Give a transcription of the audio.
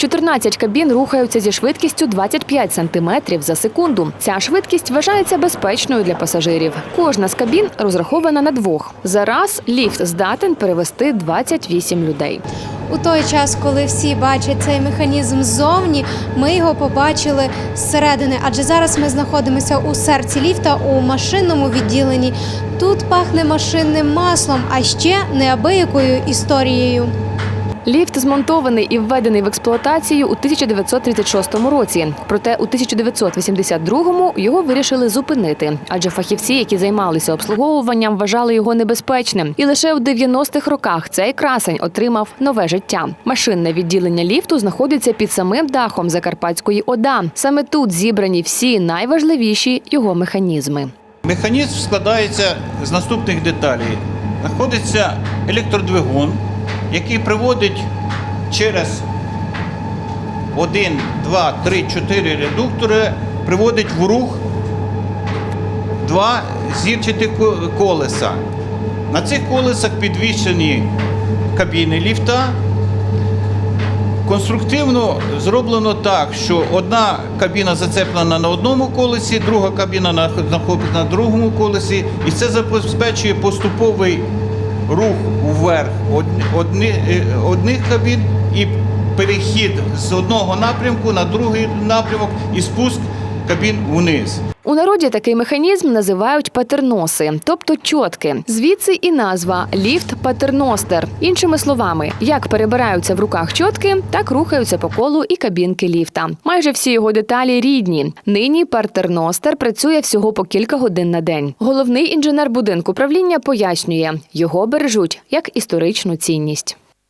14 кабін рухаються зі швидкістю 25 см за секунду. Ця швидкість вважається безпечною для пасажирів. Кожна з кабін розрахована на двох. Зараз ліфт здатен перевести 28 людей. У той час, коли всі бачать цей механізм ззовні, ми його побачили зсередини. Адже зараз ми знаходимося у серці ліфта у машинному відділенні. Тут пахне машинним маслом, а ще неабиякою історією. Ліфт змонтований і введений в експлуатацію у 1936 році. Проте у 1982-му його вирішили зупинити, адже фахівці, які займалися обслуговуванням, вважали його небезпечним. І лише у 90-х роках цей красень отримав нове життя. Машинне відділення ліфту знаходиться під самим дахом Закарпатської ОДА. Саме тут зібрані всі найважливіші його механізми. Механізм складається з наступних деталей. Знаходиться електродвигун, який приводить через 1, 2, 3, 4 редуктори, приводить в рух два зірчаті колеса. На цих колесах підвішені кабіни ліфта. Конструктивно зроблено так, що одна кабіна зацеплена на одному колесі, друга кабіна знаходиться на другому колесі, і це забезпечує поступовий рух вверх одні- е, одних кабін і перехід з одного напрямку на другий напрямок і спуск кабін вниз. У народі такий механізм називають патерноси, тобто чотки. Звідси і назва ліфт патерностер. Іншими словами, як перебираються в руках чотки, так рухаються по колу і кабінки ліфта. Майже всі його деталі рідні. Нині патерностер працює всього по кілька годин на день. Головний інженер будинку правління пояснює, його бережуть як історичну цінність.